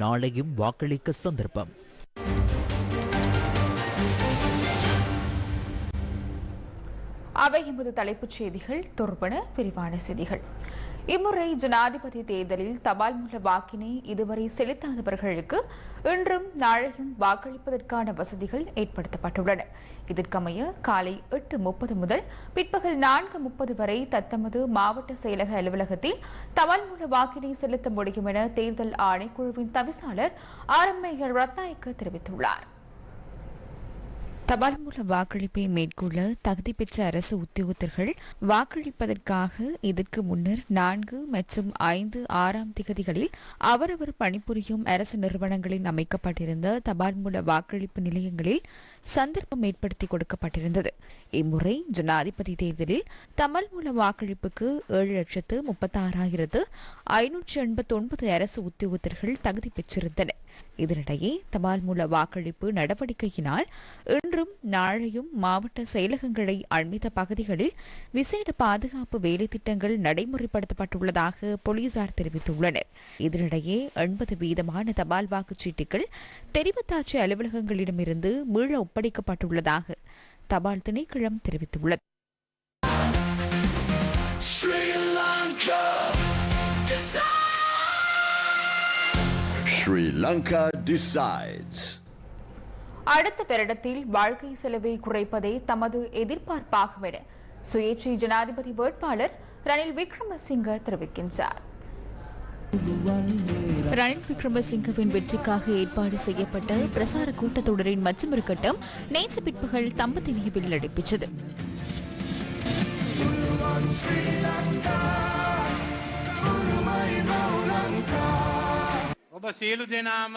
நாளையும் வாக்களிக்க சந்தர்ப்பம். அவை எமது தலைப்புச் செய்திகள். தொடர்பன விரிவான செய்திகள். இம்முறை ஜனாதிபதி தேர்தலில் தபால் மூல வாக்கினை இதுவரை செலுத்தாதவர்களுக்கு இன்றும் நாளையும் வாக்களிப்பதற்கான வசதிகள் ஏற்படுத்தப்பட்டுள்ளன. இதற்கமைய காலை எட்டு முப்பது முதல் பிற்பகல் நான்கு முப்பது வரை தத்தமது மாவட்ட செயலக அலுவலகத்தில் தபால் மூல வாக்கினை செலுத்த முடியும் என தேர்தல் ஆணைக்குழுவின் தவிசாளர் ஆர் எம் ரத்நாயக்க தெரிவித்துள்ளார். தபால் மூல வாக்களிப்பை மேற்கொள்ள தகுதி பெற்ற அரசு உத்தியோகத்தர்கள் வாக்களிப்பதற்காக இதற்கு முன்னர் நான்கு மற்றும் ஐந்து ஆறாம் திகதிகளில் அவரவர் பணிபுரியும் அரசு நிறுவனங்களில் அமைக்கப்பட்டிருந்த தபால் மூல வாக்களிப்பு நிலையங்களில் சந்தர்ப்பம் ஏற்படுத்தி கொடுக்கப்பட்டிருந்தது. இம்முறை ஜனாதிபதி தேர்தலில் தபால் மூல வாக்களிப்புக்கு ஏழு லட்சத்து முப்பத்தாறாயிரத்து ஐநூற்று எண்பத்தி ஒன்பது அரசு உத்தியோகத்தர்கள் தகுதி பெற்றிருந்தனர். இதனிடையே தபால் மூல வாக்களிப்பு நடவடிக்கையினால் இன்றும் நாளையும் மாவட்ட செயலகங்களை அண்மித்த பகுதிகளில் விசேட பாதுகாப்பு வேலைத்திட்டங்கள் நடைமுறைப்படுத்தப்பட்டுள்ளதாக போலீசார் தெரிவித்துள்ளனர். இதனிடையே எண்பது வீதமான தபால் வாக்குச்சீட்டுகள் தெரிவத்தாட்சி அலுவலகங்களிடமிருந்து மீள ஒப்படைக்கப்பட்டுள்ளதாக தபால் திணைக்களம் தெரிவித்துள்ளது. Sri Lanka அடுத்த பெருடத்தில் வாழ்க்கை செலவை குறைப்பதே தமது எதிர்பார்ப்பாகும் என சுயேட்சை ஜனாதிபதி வேட்பாளர் ரணில் விக்ரமசிங்க தெரிவிக்கின்றார். ரணில் விக்ரமசிங்கவின் வெற்றிக்காக ஏற்பாடு செய்யப்பட்ட பிரசார கூட்டத்தொடரின் மற்றொரு கட்டம் நேற்று பிற்பகல் தம்பதினியில் நடைபெற்றது. ඔබ සියලු දෙනාම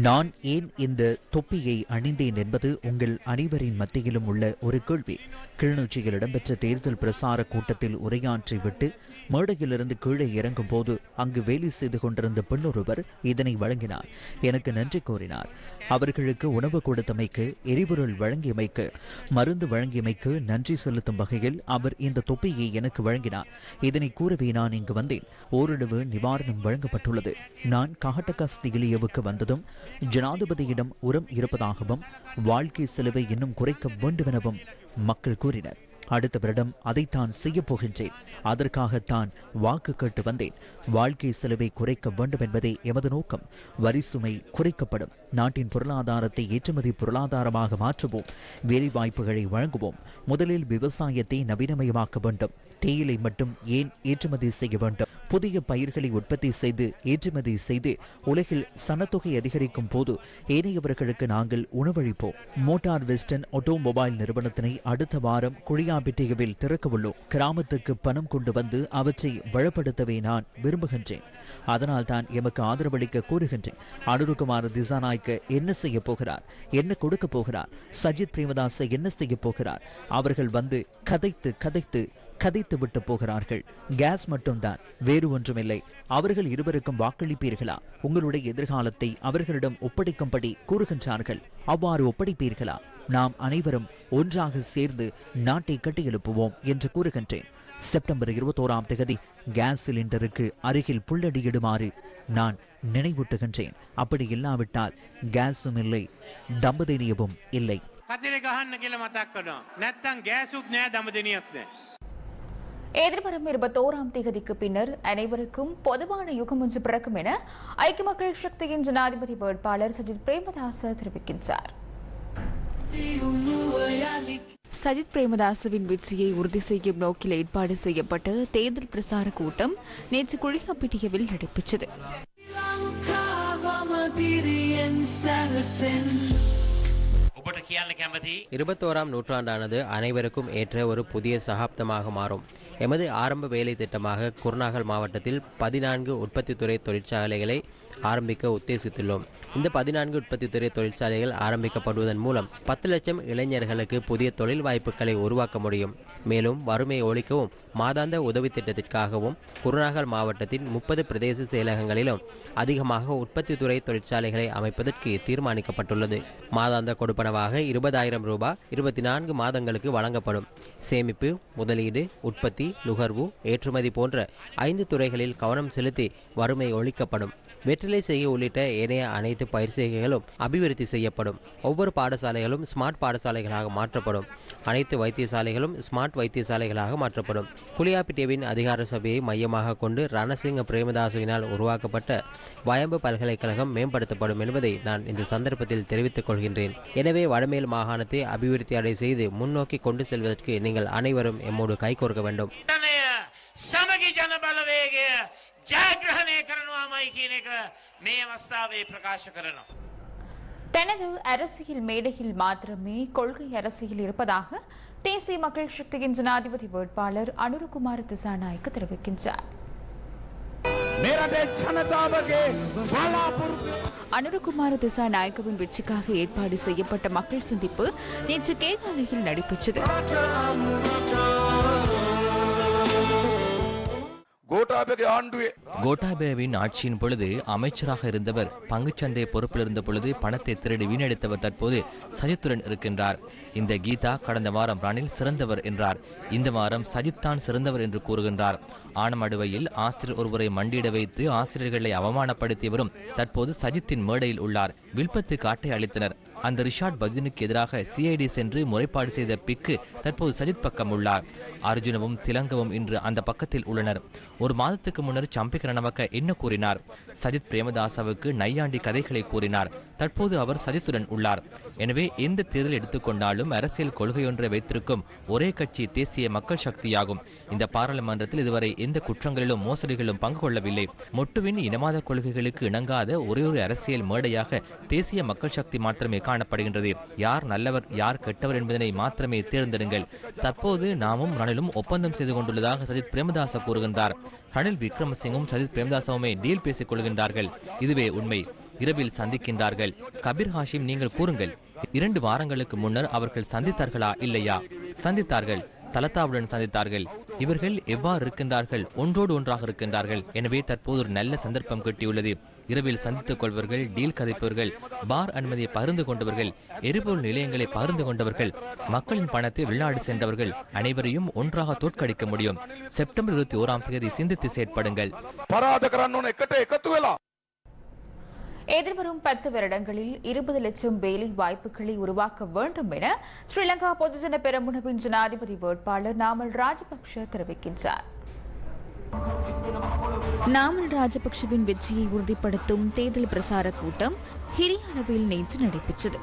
நான் ஏன் இந்த தொப்பியை அணிந்தேன் என்பது உங்கள் அனைவரின் மத்தியிலும் உள்ள ஒரு கேள்வி கிளிநொச்சியில் இடம்பெற்ற தேர்தல் பிரசார கூட்டத்தில் உரையாற்றிவிட்டு மேடையிலிருந்து கீழே இறங்கும் போது அங்கு வேலை செய்து கொண்டிருந்த பெண்ணொருவர் இதனை வழங்கினார். எனக்கு நன்றி கூறினார். அவர்களுக்கு உணவு கொடுத்தமைக்கு எரிபொருள் வழங்கியமைக்கு மருந்து வழங்கியமைக்கு நன்றி செலுத்தும் வகையில் அவர் இந்த தொப்பியை எனக்கு வழங்கினார். இதனை கூறவே நான் இங்கு வந்தேன். ஓரளவு நிவாரணம் வழங்கப்பட்டுள்ளது. நான் காட்டகாஸ் திகிலியவுக்கு வந்ததும் ஜனாதிபதியிடம் உரம் இருப்பதாகவும் வாழ்க்கை செலவை இன்னும் குறைக்க வேண்டுமெனவும் மக்கள் கூறினர். அடுத்த வருடம் அதைத்தான் செய்யப் போகின்றேன். அதற்காகத்தான் வாக்கு கேட்டு வந்தேன். வாழ்க்கை செலவை குறைக்க வேண்டும் என்பதே எமது நோக்கம். வரி சுமை குறைக்கப்படும். நாட்டின் பொருளாதாரத்தை ஏற்றுமதி பொருளாதாரமாக மாற்றுவோம். வேலைவாய்ப்புகளை வழங்குவோம். முதலில் விவசாயத்தை நவீனமயமாக்க வேண்டும். தேயிலை மட்டும் ஏன் ஏற்றுமதி செய்ய வேண்டும்? புதிய பயிர்களை உற்பத்தி செய்து ஏற்றுமதி செய்து உலகில் சனத்தொகை அதிகரிக்கும் போது ஏனையவர்களுக்கு நாங்கள் உணவளிப்போம். மோட்டார் வெஸ்டர்ன் ஆட்டோமொபைல் நிறுவனத்தினை அடுத்த வாரம் குழியாபிட்டியவில் திறக்க உள்ளோம். கிராமத்துக்கு பணம் கொண்டு வந்து அவற்றை வளப்படுத்தவே நான் விரும்புகின்றேன். அதனால் தான் எமக்கு ஆதரவளிக்க கூறுகின்றேன். அனுருகுமார் திசாநாயக்க என்ன செய்ய போகிறார்? என்ன கொடுக்க போகிறார்? சஜித் பிரேமதாச என்ன செய்ய போகிறார்? அவர்கள் வந்து கதைத்து கதைத்து கதைத்து விட்டு போகிறார்கள். கேஸ் மட்டும்தான் வேறு ஒன்றுமில்லை. அவர்கள் இருவருக்கும் வாக்களிப்பீர்களா? உங்களுடைய எதிர்காலத்தை அவர்களிடம் ஒப்படைக்கும்படி கூறுகின்றார்கள். அவ்வாறு ஒப்படைப்பீர்களா? நாம் அனைவரும் ஒன்றாக சேர்ந்து நாட்டை கட்டியெழுப்புவோம் என்று கூறுகின்றேன். செப்டம்பர் இருபத்தோராம் தேதி கேஸ் சிலிண்டருக்கு அருகில் புல்லடியிடுமாறு நான் நினைவூட்டுகின்றேன். அப்படி இல்லாவிட்டால் கேஸும் இல்லை தம்பதினியவும் இல்லை. எதிர்வரும் இருபத்தோராம் தேதிக்கு பின்னர் அனைவருக்கும் பொதுவான யுகம் ஒன்று பிறக்கும் என ஐக்கிய மக்கள் சக்தியின் ஜனாதிபதி வேட்பாளர் சஜித் பிரேமதாச தெரிவிக்கின்றார். சஜித் பிரேமதாசவின் வெற்றியை உறுதி செய்யும் நோக்கில் ஏற்பாடு செய்யப்பட்ட தேர்தல் பிரசார கூட்டம் நேற்று குழியாப்பிட்டியவில் நடைபெற்றது. இருபத்தோராம் நூற்றாண்டானது அனைவருக்கும் ஏற்ற ஒரு புதிய சகாப்தமாக மாறும். எமது ஆரம்ப வேலை திட்டமாக குருநாகல் மாவட்டத்தில் பதினான்கு உற்பத்தித்துறை தொழிற்சாலைகளை ஆரம்பிக்க உத்தேசித்துள்ளோம். இந்த பதினான்கு உற்பத்தி துறை தொழிற்சாலைகள் ஆரம்பிக்கப்படுவதன் மூலம் பத்து லட்சம் இளைஞர்களுக்கு புதிய தொழில் வாய்ப்புகளை உருவாக்க முடியும். மேலும் வறுமையை ஒழிக்கவும் மாதாந்த உதவி திட்டத்திற்காகவும் குருநாகல் மாவட்டத்தின் முப்பது பிரதேச செயலகங்களிலும் அதிகமாக உற்பத்தி துறை தொழிற்சாலைகளை அமைப்பதற்கு தீர்மானிக்கப்பட்டுள்ளது. மாதாந்த கொடுப்பனவாக இருபதாயிரம் ரூபாய் இருபத்தி நான்கு மாதங்களுக்கு வழங்கப்படும். சேமிப்பு முதலீடு உற்பத்தி நுகர்வு ஏற்றுமதி போன்ற ஐந்து துறைகளில் கவனம் செலுத்தி வறுமை ஒழிக்கப்படும். வெற்றிலை செய்கை உள்ளிட்ட ஏனைய அனைத்து பயிர் செய்கைகளும் அபிவிருத்தி செய்யப்படும். ஒவ்வொரு பாடசாலைகளும் ஸ்மார்ட் பாடசாலைகளாக மாற்றப்படும். அனைத்து வைத்தியசாலைகளும் ஸ்மார்ட் வைத்தியசாலைகளாக மாற்றப்படும். குளியாப்பிட்டியவின் அதிகார சபையை மையமாக கொண்டு ரணசிங்க பிரேமதாசுவினால் உருவாக்கப்பட்ட வயம்பு பல்கலைக்கழகம் மேம்படுத்தப்படும் என்பதை நான் இந்த சந்தர்ப்பத்தில் தெரிவித்துக் கொள்கின்றேன். எனவே வடமேல் மாகாணத்தை அபிவிருத்தி அடை செய்து முன்னோக்கி கொண்டு செல்வதற்கு நீங்கள் அனைவரும் எம்மோடு கைகோர்க்க வேண்டும். ධනය සමගි ජන බලවේගය ජයග්‍රහණය කරනවාමයි කියන එක මේ අවස්ථාවේ ප්‍රකාශ කරනවා. தனது அரசியல் மேடையில் மாத்திரமே கொள்கை அரசியல் இருப்பதாக தேசிய மக்கள் சக்தியின் ஜனாதிபதி வேட்பாளர் அனுருகுமார் திசாநாயக்க தெரிவிக்கின்றார் அனுருகுமார திசாநாயக்கவின் வெற்றிக்காக ஏற்பாடு செய்யப்பட்ட மக்கள் சந்திப்பு நேற்று கேகாலையில் நடைபெற்றது கோட்டாபேவின் ஆட்சியின் பொழுது அமைச்சராக இருந்தவர் பங்குச்சந்தை பொறுப்பில் இருந்த பொழுது பணத்தை திருடி வீணடித்தவர் தற்போது சஜித்துடன் இருக்கின்றார். இந்த கீதா கடந்த வாரம் ரணில் சிறந்தவர் என்றார். இந்த வாரம் சஜித் தான் சிறந்தவர் என்று கூறுகின்றார். ஆனமடுவையில் ஆசிரியர் ஒருவரை மண்டியிட வைத்து ஆசிரியர்களை அவமானப்படுத்தியவரும் தற்போது சஜித்தின் மேடையில் உள்ளார். வில்பத்து அட்டை அளித்தனர். அந்த ரிஷாட் பக்தினுக்கு எதிராக சிஐடி சென்று முறைப்பாடு செய்த பிக்கு தற்போது சஜித் பக்கம் உள்ளார். அர்ஜுனவும் திலங்கவும் இன்று அந்த பக்கத்தில் உள்ளனர். ஒரு மாதத்துக்கு முன்னர் சம்பிக் ரணவக்க என்ன கூறினார்? சஜித் பிரேமதாசவுக்கு நையாண்டி கதைகளை கூறினார். தற்போது அவர் சஜித்துடன் உள்ளார். எனவே எந்த தேர்தல் எடுத்துக்கொண்டாலும் அரசியல் கொள்கையொன்றை வைத்திருக்கும் ஒரே கட்சி தேசிய மக்கள் சக்தியாகும். இந்த பாராளுமன்றத்தில் இதுவரை எந்த குற்றங்களிலும் மோசடிகளும் பங்கு கொள்ளவில்லை. மொட்டுவின் இனவாத கொள்கைகளுக்கு இணங்காத ஒரே ஒரு அரசியல் மேடையாக தேசிய மக்கள் சக்தி மாத்திரமே காணப்படுகின்றது. யார் நல்லவர் யார் கெட்டவர் என்பதனை மாத்திரமே தேர்ந்தெடுங்கள். தற்போது நாமும் ரணிலும் ஒப்பந்தம் செய்து கொண்டுள்ளதாக சஜித் பிரேமதாச கூறுகின்றார். ரணில் விக்ரமசிங்கும் சஜித் பிரேமதாசவுமே டீல் பேசிக் கொள்கின்றார்கள். இதுவே உண்மை. இரவில் சந்திக்கின்றார்கள். கபீர் ஹாஷிம் நீங்கள் கூறுங்கள். இரண்டு வாரங்களுக்கு முன்னர் அவர்கள் சந்தித்தார்களா இல்லையா? சந்தித்தார்கள். தலத்தாவுடன் சந்தித்தார்கள். இவர்கள் எவ்வாறு இருக்கின்றார்கள்? ஒன்றோடு ஒன்றாக இருக்கின்றார்கள். எனவே தற்போது ஒரு நல்ல சந்தர்ப்பம் கிட்டியுள்ளது. இரவில் சந்தித்துக் கொள்வர்கள் டீல் கதைப்பவர்கள் பார் அனுமதியை பகிர்ந்து கொண்டவர்கள் எரிபொருள் நிலையங்களை பகிர்ந்து கொண்டவர்கள் மக்களின் பணத்தை வெளிநாடு சென்றவர்கள் அனைவரையும் ஒன்றாக தோற்கடிக்க முடியும். செப்டம்பர் இருபத்தி ஓராம் தேதி சிந்தித்து செயற்படுங்கள். எதிர்வரும் பத்து வருடங்களில் இருபது லட்சம் வேலை வாய்ப்புகளை உருவாக்க வேண்டும் என ஸ்ரீலங்கா பொதுஜன பெரமுனவின் ஜனாதிபதி வேட்பாளர் நாமல் ராஜபக்ஷ தெரிவிக்கின்றார். நாமல் ராஜபக்ஷவின் வெற்றியை உறுதிப்படுத்தும் தேர்தல் பிரசார கூட்டம் ஹிரியானாவில் நேற்று நடைபெற்றது.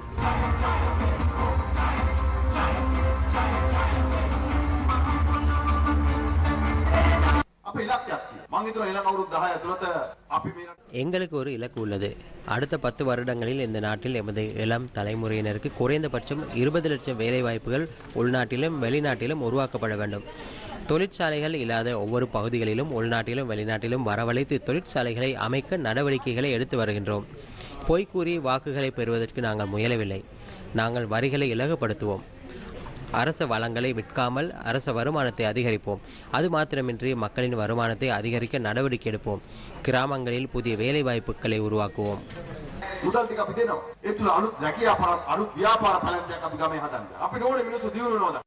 எங்களுக்கு ஒரு இலக்கு உள்ளது. அடுத்த பத்து வருடங்களில் இந்த நாட்டில் எமது இளம் தலைமுறையினருக்கு குறைந்தபட்சம் இருபது லட்சம் வேலைவாய்ப்புகள் உள்நாட்டிலும் வெளிநாட்டிலும் உருவாக்கப்பட வேண்டும். தொழிற்சாலைகள் இல்லாத ஒவ்வொரு பகுதிகளிலும் உள்நாட்டிலும் வெளிநாட்டிலும் வரவழைத்து தொழிற்சாலைகளை அமைக்க நடவடிக்கைகளை எடுத்து வருகின்றோம். பொய் வாக்குகளை பெறுவதற்கு நாங்கள் முயலவில்லை. நாங்கள் வரிகளை இலகுபடுத்துவோம் அரச வளங்களை விற்காமல் அரச வருமானத்தை அதிகரிப்போம் அது மாத்திரமின்றி மக்களின் வருமானத்தை அதிகரிக்க நடவடிக்கை எடுப்போம் கிராமங்களில் புதிய வேலை வாய்ப்புகளை உருவாக்குவோம் මුදල් ටික අපි දෙනවා. ඒ තුල අලුත් රැකියා පර අලුත් ව්‍යාපාර පැලැන්තයක් අපි ගමේ හදන්න. අපිට ඕනේ මිනිස්සු දියුණු වෙනවා.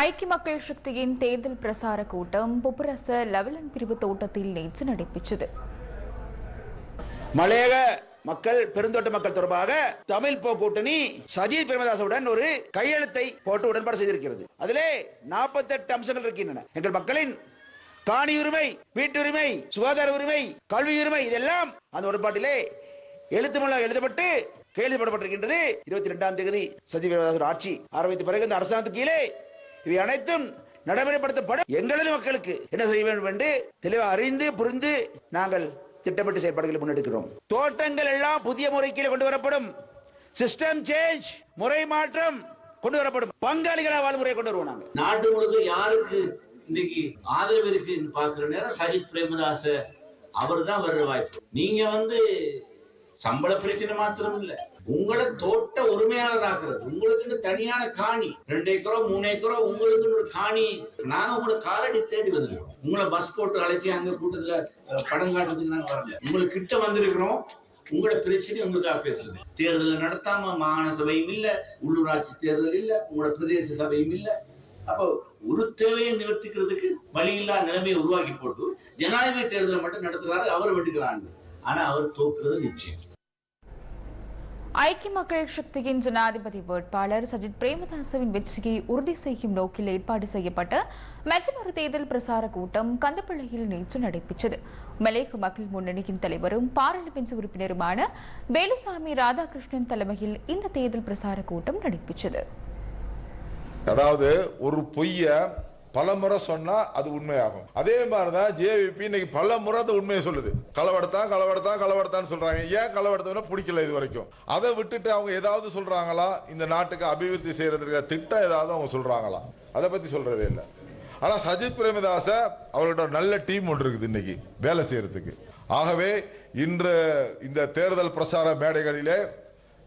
ஐக்கிய மக்கள் சக்தியின் தேர்தல் பிரசார கூட்டம் புப்புரச லெவலன் பிரிவு தோட்டத்தில் நேற்று நடைபெற்றது மலையக மக்கள் பெருந்தோட்ட மக்கள் தொடர்பாக தமிழ் போ கூட்டணி சஜித் பிரேமதாசவுடன் ஒரு கையெழுத்தை போட்டு உடன்பாடு செய்திருக்கிறது. அதிலே 48 அம்சங்கள் இருக்கின்றன. எங்கள் மக்களின் காணி உரிமை வீட்டுரிமை சுகாதார உரிமை கல்வி உரிமை இதெல்லாம் அந்த உடன்பாட்டிலே எழுத்து மூலம் எழுதப்பட்டு கையெழுத்தப்பட்டிருக்கின்றது இருபத்தி ரெண்டாம் தேதி சஜித் பிரேமதாசர் ஆட்சி ஆரம்பித்த பிறகு இந்த அரசாங்கத்துக்கு கீழே இவை அனைத்தும் நடைமுறைப்படுத்தப்படும். எங்களது மக்களுக்கு என்ன செய்ய வேண்டும் என்று தெளிவாக அறிந்து புரிந்து நாங்கள் திட்டமிட்டு செயல்பாடுகளை முன்னெடுக்கிறோம். தோட்டங்கள் எல்லாம் புதிய முறைக்கு கொண்டு வரப்படும். சிஸ்டம் சேஞ்ச் முறை மாற்றம் கொண்டு வரப்படும். பங்காளிகளா வாழ் முறையை கொண்டு வருவோம் நாங்கள் நாடு முழுக்க யாருக்கு இன்னைக்கு ஆதரவு இருக்குன்னு பாக்குற நேரம் சஜித் பிரேமதாச அவர் தான் வர்ற வாய்ப்பு. நீங்க வந்து சம்பள பிரச்சனை மாத்திரம் இல்ல. உங்களை தோட்ட உரிமையாளராக்குறது. உங்களுக்குன்னு தனியான காணி. ரெண்டு ஏக்கரோ மூணு ஏக்கரோ உங்களுக்குன்னு ஒரு காணி. நாங்க உங்களை காலடி தேடி வந்துருக்கோம் உங்களை பஸ் போட்டு அழைச்சி அங்க கூட்டத்துல படம் காட்டுறதுக்கு நாங்க வரல. உங்களுக்கு கிட்ட வந்திருக்கிறோம். உங்களோட பிரச்சனை உங்களுக்காக பேசுறது. தேர்தல் நடத்தாம மாகாண சபையும் இல்ல உள்ளூராட்சி தேர்தல் இல்ல உங்களோட பிரதேச சபையும் இல்ல. அப்போ ஒரு தேவையை நிவர்த்திக்கிறதுக்கு வழி இல்லாத நிலைமையை உருவாக்கி போட்டு ஜனாதிபதி தேர்தலை மட்டும் நடத்துறாரு அவர் வெட்டுக்கலான்னு ஆனா அவர் தோக்குறது நிச்சயம். ஐக்கிய மக்கள் சக்தியின் ஜனாதிபதி வேட்பாளர் சஜித் பிரேமதாசவின் வெற்றியை உறுதி செய்யும் நோக்கில் ஏற்பாடு செய்யப்பட்ட மற்றொரு தேர்தல் பிரசார கூட்டம் கந்தப்பிள்ளையில் நேற்று நடைபெற்றது. மலேக மக்கள் முன்னணியின் தலைவரும் பாராளுமன்ற உறுப்பினருமான வேலுசாமி ராதாகிருஷ்ணன் தலைமையில் இந்த தேர்தல் பிரசார கூட்டம் நடைபெற்றது. அதாவது ஒரு பொய்ய பல முறை சொன்னா அது உண்மையாகும். அதே மாதிரிதான் ஜேவிபி இன்னைக்கு பல முறை அந்த உண்மையை சொல்லுது. களவெடுத்தான் களவெடுத்தான் களவெடுத்தான்னு சொல்றாங்க. ஏன் களவெடுத்தவன பிடிக்கல இது வரைக்கும் அதை விட்டுட்டு அவங்க ஏதாவது சொல்றாங்களா? இந்த நாட்டுக்கு அபிவிருத்தி செய்யறதுக்கு திட்டம் ஏதாவது அவங்க சொல்றாங்களா? அதை பத்தி சொல்றதே இல்லை. ஆனா சஜித் பிரேமதாச அவர்கிட்ட ஒரு நல்ல டீம் ஒன்று இருக்குது இன்னைக்கு வேலை செய்யறதுக்கு. ஆகவே இன்று இந்த தேர்தல் பிரசார மேடைகளிலே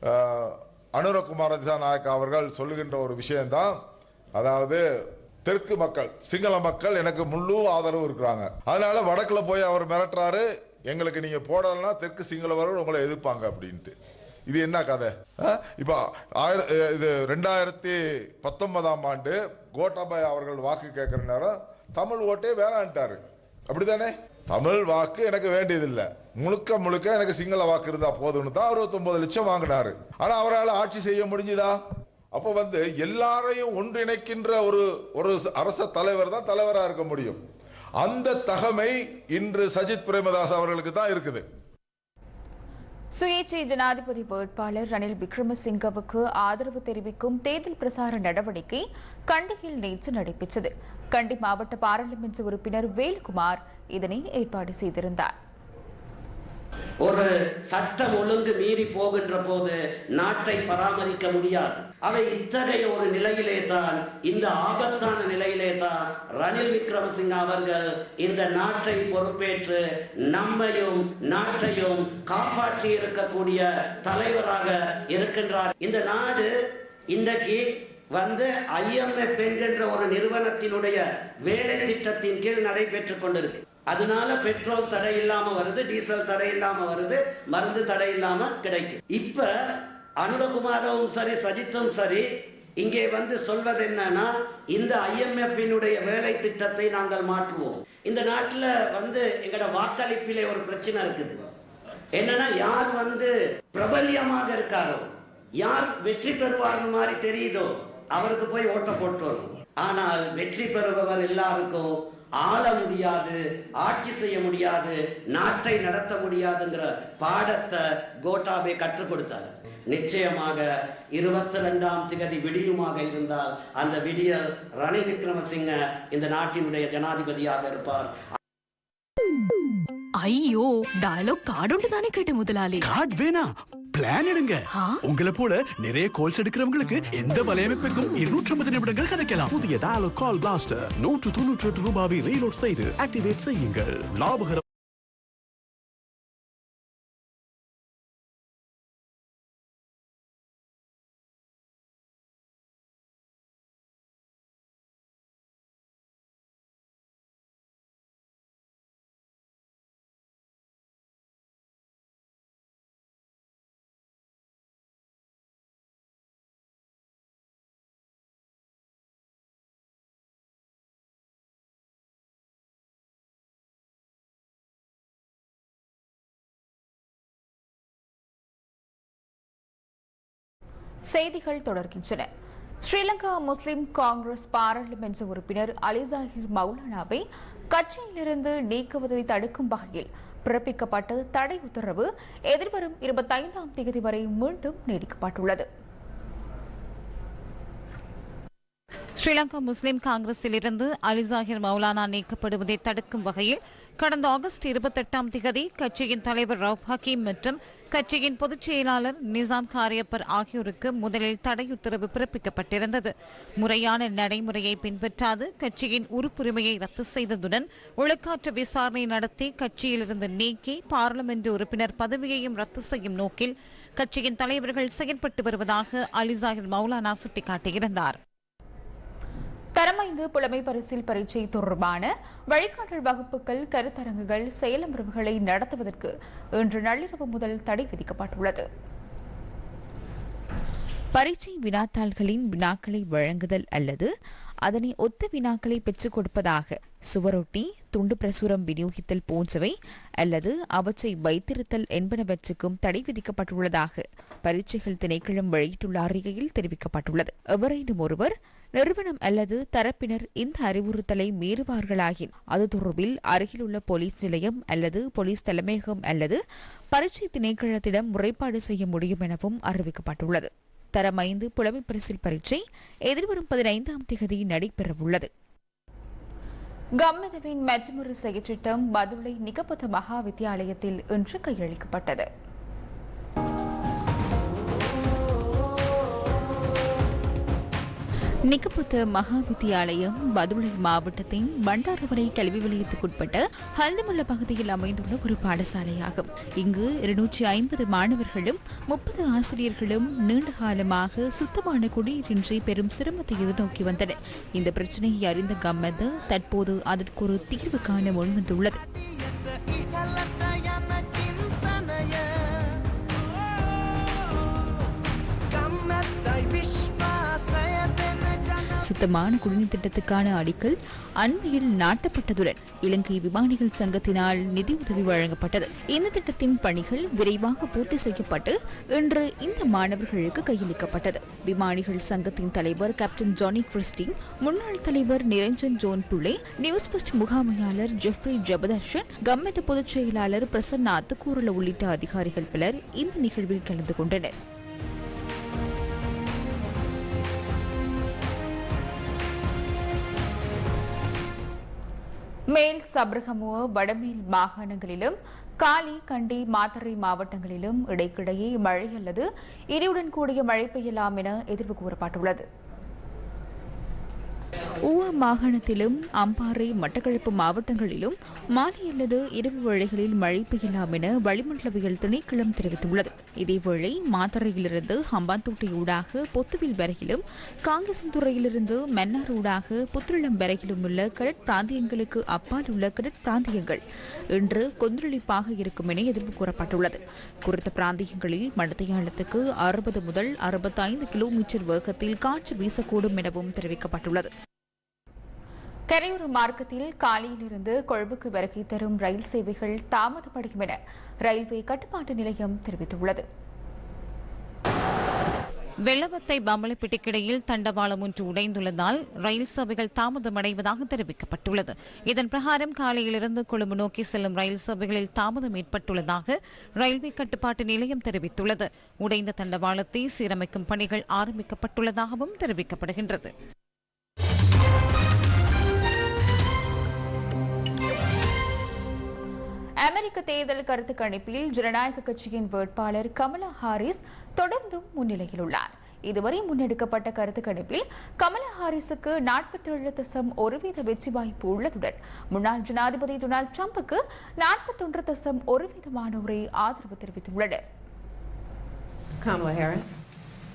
அஹ், அனுரகுமார திசாநாயக் அவர்கள் சொல்லுகின்ற ஒரு விஷயம்தான். அதாவது தெற்கு மக்கள் சிங்கள மக்கள் எனக்கு முழு ஆதரவு இருக்கிறாங்க. அதனால வடக்குல போய் அவர் மிரட்டுறாரு. எங்களுக்கு நீங்க போடலன்னா தெற்கு சிங்களவர்கள் உங்களை எதிர்ப்பாங்க அப்படின்ட்டு. இது என்ன கதை? இப்போ ஆயிர இது ரெண்டாயிரத்தி பத்தொன்பதாம் ஆண்டு கோட்டாபாய் அவர்கள் வாக்கு கேட்குற நேரம் தமிழ் ஓட்டே வேணான்ட்டாரு. அப்படிதானே தமிழ் வாக்கு எனக்கு வேண்டியதில்லை. முழுக்க முழுக்க எனக்கு சிங்கள வாக்கு இருந்தா போதும்னு தான் அறுபத்தொன்பது லட்சம் வாங்கினாரு. ஆனால் அவரால் ஆட்சி செய்ய முடிஞ்சுதா? அப்போ வந்து எல்லாரையும் ஒன்றிணைக்கின்ற ஒரு ஒரு அரச தலைவர் தான் தலைவராக இருக்க முடியும். அந்த தகமை இன்று சஜித் பிரேமதாஸ் அவர்களுக்கு தான் இருக்குது. சுயேட்சை ஜனாதிபதி வேட்பாளர் ரணில் விக்ரமசிங்கவுக்கு ஆதரவு தெரிவிக்கும் தேர்தல் பிரசார நடவடிக்கை கண்டியில் நேற்று நடைபெற்றது. கண்டி மாவட்ட பாராளுமன்ற உறுப்பினர் வேல்குமார் இதனை ஏற்பாடு செய்திருந்தார். ஒரு சட்டம் ஒழுங்கு மீறி போகின்ற போது நாட்டை பராமரிக்க முடியாது. அவை இத்தகைய ஒரு நிலையிலே தான் இந்த ஆபத்தான நிலையிலே தான் ரணில் விக்ரமசிங்க அவர்கள் இந்த நாட்டை பொறுப்பேற்று நம்மையும் நாட்டையும் காப்பாற்றி இருக்கக்கூடிய தலைவராக இருக்கின்றார். இந்த நாடு இன்றைக்கு வந்து ஐஎம்எஃப் என்கின்ற ஒரு நிறுவனத்தினுடைய வேலை திட்டத்தின் கீழ் நடைபெற்றுக் கொண்டிருக்கு. அதனால பெட்ரோல் தடை இல்லாம வருது டீசல் தடை இல்லாம வருது மருந்து தடை இல்லாம கிடைக்கும் இப்ப அனுரகுமாரும் சரி சஜித்தும் சரி இங்கே வந்து சொல்வது என்னன்னா இந்த ஐஎம்எஃபினுடைய வேலை திட்டத்தை நாங்கள் மாற்றுவோம். இந்த நாட்டில் வந்து எங்கட வாக்களிப்பிலே ஒரு பிரச்சனை இருக்குது. என்னன்னா யார் வந்து பிரபல்யமாக இருக்காரோ யார் வெற்றி பெறுவார்னு மாதிரி தெரியுதோ அவருக்கு போய் ஓட்ட போட்டு வரும் ஆனால் வெற்றி பெறுபவர் எல்லாருக்கும் ஆள முடியாது ஆட்சி செய்ய முடியாது நாட்டை நடத்த முடியாதுங்கிற பாடத்தை கோட்டாபே கற்றுக் கொடுத்தார். நிச்சயமாக இருபத்தி ரெண்டாம் திகதி விடியுமாக இருந்தால் அந்த விடியல் ரணில் விக்ரமசிங்க இந்த நாட்டினுடைய ஜனாதிபதியாக இருப்பார். ஐயோ டயலாக் கார்டு தானே கேட்ட முதலாளி. கார்டு வேணா. பிளான் எடுங்க. உங்களை போல நிறைய கால்ஸ் எடுக்கிறவங்களுக்கு எந்த வலையமைப்பிற்கும் இருநூற்றி ஐம்பது நிமிடங்கள் கிடைக்கலாம். புதிய டயலாக் கால் பிளாஸ்டர் நூற்று தொண்ணூற்றி எட்டு ரூபாவை ரீலோட் செய்து ஆக்டிவேட் செய்யுங்கள். லாபகர செய்திகள் தொடர்கின்றன. ஸ்ரீலங்கா முஸ்லிம் காங்கிரஸ் பாராளுமன்ற உறுப்பினர் அலிசாஹிர் மௌலானாவை கட்சியிலிருந்து நீக்குவதை தடுக்கும் வகையில் பிறப்பிக்கப்பட்ட தடை உத்தரவு எதிர்வரும் இருபத்தைந்தாம் தேதி வரை மீண்டும் நீடிக்கப்பட்டுள்ளது. ஸ்ரீலங்கா முஸ்லிம் காங்கிரஸிலிருந்து அலிசாஹிர் மௌலானா நீக்கப்படுவதை தடுக்கும் வகையில் கடந்த ஆகஸ்ட் இருபத்தெட்டாம் திகதி கட்சியின் தலைவர் ரவுப் ஹக்கீம் மற்றும் கட்சியின் பொதுச் செயலாளர் நிசாம் காரியப்பர் ஆகியோருக்கு முதலில் தடை உத்தரவு பிறப்பிக்கப்பட்டிருந்தது. முறையான நடைமுறையை பின்பற்றாது கட்சியின் உறுப்புரிமையை ரத்து செய்ததுடன் ஒழுக்காற்று விசாரணை நடத்தி கட்சியிலிருந்து நீக்கி பாராளுமன்ற உறுப்பினர் பதவியையும் ரத்து செய்யும் நோக்கில் கட்சியின் தலைவர்கள் செயல்பட்டு வருவதாக அலிசாஹிர் மௌலானா சுட்டிக்காட்டியிருந்தார். தரமைந்து புலமை பரிசில் பரீட்சை தொடர்பான வழிகாட்டல் வகுப்புகள் கருத்தரங்குகள் செயலமர்வுகளை நடத்துவதற்கு இன்று நள்ளிரவு முதல் தடை விதிக்கப்பட்டுள்ளது. பரீட்சை வினாத்தாள்களின் வினாக்களை வழங்குதல் அல்லது அதனை ஒத்த வினாக்களை பெற்றுக் கொடுப்பதாக. சுவரொட்டி துண்டு பிரசுரம் விநியோகித்தல் போன்றவை அல்லது அவற்றை வைத்திருத்தல் என்பனவற்றுக்கும் தடை விதிக்கப்பட்டுள்ளதாக பரீட்சைகள் திணைக்களம் வெளியிட்டுள்ள அறிக்கையில் தெரிவிக்கப்பட்டுள்ளது. எவரேனும் ஒருவர் நிறுவனம் அல்லது தரப்பினர் இந்த அறிவுறுத்தலை மீறுவார்களாயின் அது தொடர்பில் அருகிலுள்ள போலீஸ் நிலையம் அல்லது போலீஸ் தலைமையகம் அல்லது பரீட்சை திணைக்களத்திடம் முறைப்பாடு செய்ய முடியும் எனவும் அறிவிக்கப்பட்டுள்ளது. தரம் ஐந்து புலமை பரிசில் பரீட்சை எதிர்வரும் பதினைந்தாம் தேதி நடைபெறவுள்ளது. கம்மதவின் மற்றொரு செயற்றிட்டம் பதுளை நிகப்பத மகா வித்தியாலயத்தில் இன்று கையளிக்கப்பட்டது. நிகப்புத்த மகா வித்தியாலயம் பதுளை மாவட்டத்தின் பண்டாரவரை கல்வி வலயத்துக்குட்பட்ட ஹல்தமுல்ல பகுதியில் அமைந்துள்ள ஒரு பாடசாலையாகும். இங்கு இருநூற்றி ஐம்பது மாணவர்களும் முப்பது ஆசிரியர்களும் நீண்ட காலமாக சுத்தமான குடிநீரின்றி பெரும் சிரமத்தை எதிர்நோக்கி வந்தனர். இந்த பிரச்சனையை அறிந்த கம்மது தற்போது அதற்கு ஒரு தீர்வு காண முன்வந்துள்ளது. சுத்தமான குடிநீர் திட்டத்துக்கான அடிக்கல் அண்மையில் நாட்டப்பட்டதுடன் இலங்கை விமானிகள் சங்கத்தினால் நிதியுதவி வழங்கப்பட்டது. இந்த திட்டத்தின் பணிகள் விரைவாக பூர்த்தி செய்யப்பட்டு இன்று இந்த மாணவர்களுக்கு கையளிக்கப்பட்டது. விமானிகள் சங்கத்தின் தலைவர் கேப்டன் ஜானி கிறிஸ்டின் முன்னாள் தலைவர் Niranjan John Pulle news first முகாமையாளர் Jeffrey Jebadarshan கம்மெட்ட பொதுச் செயலாளர் பிரசன்னா அத்துக்கூரல உள்ளிட்ட அதிகாரிகள் பலர் இந்த நிகழ்வில் கலந்து கொண்டனர். மேல் சபரகமுவ வடமேல் மாகாணங்களிலும் காலி கண்டி மாத்தறை மாவட்டங்களிலும் இடைக்கிடையே மழை அல்லது இடியுடன் கூடிய மழை பெய்யலாம் என எதிர்ப்பு கூறப்பட்டுள்ளது. ஊவா மாகாணத்திலும் அம்பாறை மட்டக்களப்பு மாவட்டங்களிலும் மாலை அல்லது இரவு வேளைகளில் மழை பெய்யலாம் என வளிமண்டலவியல் திணைக்களம் தெரிவித்துள்ளது. இதேவேளை மாத்தறையிலிருந்து ஹம்பாந்தோட்டை ஊடாக பொத்துவில் வரையிலும் காங்கேசன்துறையிலிருந்து மன்னார் ஊடாக புத்திரிளம் வரையிலும் உள்ள கடற்பிராந்தியங்களுக்கு அப்பால் உள்ள கடற்பிராந்தியங்கள் இன்று கொந்தளிப்பாக இருக்கும் என எதிர்ப்பு கூறப்பட்டுள்ளது. குறித்த பிராந்தியங்களில் மடத்தையாளத்துக்கு அறுபது முதல் அறுபத்தைந்து கிலோமீட்டர் வேகத்தில் காற்று வீசக்கூடும் எனவும் தெரிவிக்கப்பட்டுள்ளது. கரையோர மார்க்கத்தில் காலையிலிருந்து கொழும்புக்கு வருகை தரும் ரயில் சேவைகள் தாமதப்படும் என ரயில்வே கட்டுப்பாட்டு நிலையம் தெரிவித்துள்ளது. வெள்ளவத்தை பம்பளப்பிட்டிக்கிடையில் தண்டவாளம் ஒன்று உடைந்துள்ளதால் ரயில் சேவைகள் தாமதமடைவதாக தெரிவிக்கப்பட்டுள்ளது. இதன் பிரகாரம் காலையிலிருந்து கொழும்பு நோக்கி செல்லும் ரயில் சேவைகளில் தாமதம் ஏற்பட்டுள்ளதாக ரயில்வே கட்டுப்பாட்டு நிலையம் தெரிவித்துள்ளது. உடைந்த தண்டவாளத்தை சீரமைக்கும் பணிகள் ஆரம்பிக்கப்பட்டுள்ளதாகவும் தெரிவிக்கப்படுகின்றது. அமெரிக்க தேர்தல் கருத்து கணிப்பில் ஜனநாயக கட்சியின் வேட்பாளர் கமலா ஹாரிஸ் தொடர்ந்தும் முன்னிலையில் உள்ளார் இதுவரை முன்னெடுக்கப்பட்ட கருத்து கணிப்பில் கமலா ஹாரிஸுக்கு நாற்பத்தேழு தசம் ஒரு வீத வெற்றி வாய்ப்பு உள்ளதுடன் முன்னாள் ஜனாதிபதி டொனால்டு டிரம்புக்கு நாற்பத்தொன்று தசம் ஒரு வீதமானோரை ஆதரவு தெரிவித்துள்ளனர் Kamala Harris.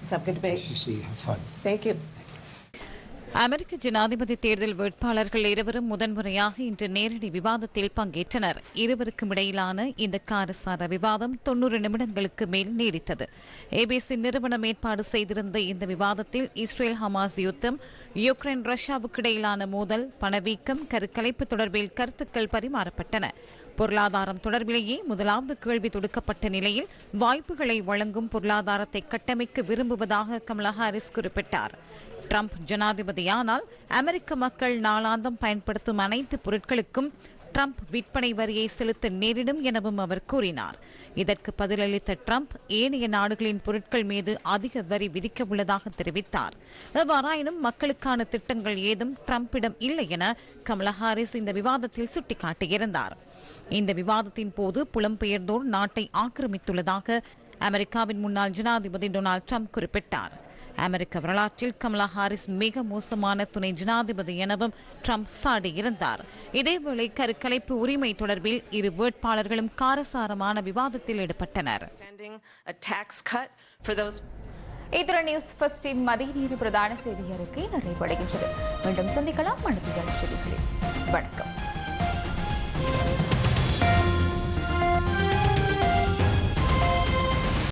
Have a good. See, have fun. Thank you. அமெரிக்க ஜனாதிபதி தேர்தல் வேட்பாளர்கள் இருவரும் முதன்முறையாக இன்று நேரடி விவாதத்தில் பங்கேற்றனர். இருவருக்கும் இடையிலான இந்த காரசார விவாதம் தொன்னூறு நிமிடங்களுக்கு மேல் நீடித்தது. ஏபிசி நிறுவனம் ஏற்பாடு செய்திருந்த இந்த விவாதத்தில் இஸ்ரேல் ஹமாஸ் யுத்தம் யுக்ரைன் ரஷ்யாவுக்கு இடையிலான மோதல் பணவீக்கம் கருக்கலைப்பு தொடர்பில் கருத்துக்கள் பரிமாறப்பட்டன. பொருளாதாரம் தொடர்பிலேயே முதலாவது கேள்வி தொடுக்கப்பட்ட நிலையில் வாய்ப்புகளை வழங்கும் பொருளாதாரத்தை கட்டமைக்க விரும்புவதாக கமலா ஹாரிஸ் குறிப்பிட்டார். ட்ரம்ப் ஜனாதிபதியானால் அமெரிக்க மக்கள் நாளாந்தம் பயன்படுத்தும் அனைத்து பொருட்களுக்கும் ட்ரம்ப் விற்பனை வரியை செலுத்த நேரிடும் எனவும் அவர் கூறினார். இதற்கு பதிலளித்த ட்ரம்ப் ஏனைய நாடுகளின் பொருட்கள் மீது அதிக வரி விதிக்க உள்ளதாக தெரிவித்தார். எவ்வாறாயினும் மக்களுக்கான திட்டங்கள் ஏதும் ட்ரம்பிடம் இல்லை என கமலா ஹாரிஸ் இந்த விவாதத்தில் சுட்டிக்காட்டியிருந்தார். இந்த விவாதத்தின் போது புலம்பெயர்ந்தோர் நாட்டை ஆக்கிரமித்துள்ளதாக அமெரிக்காவின் முன்னாள் ஜனாதிபதி டொனால்டு ட்ரம்ப் குறிப்பிட்டார். அமெரிக்க வரலாற்றில் கமலா ஹாரிஸ் மிக மோசமான துணை ஜனாதிபதி எனவும் ட்ரம்ப் சாடியிருந்தார். இதேவேளை கருக்கலைப்பு உரிமை தொடர்பில் இரு வேட்பாளர்களும் காரசாரமான விவாதத்தில் ஈடுபட்டனர். இத்துடன் நியூஸ் ஃபர்ஸ்டின் மதிய நேர பிரதான செய்தி அறிக்கை நிறைவடைகின்றது. மீண்டும் சந்திக்கலாம். வணக்கம்.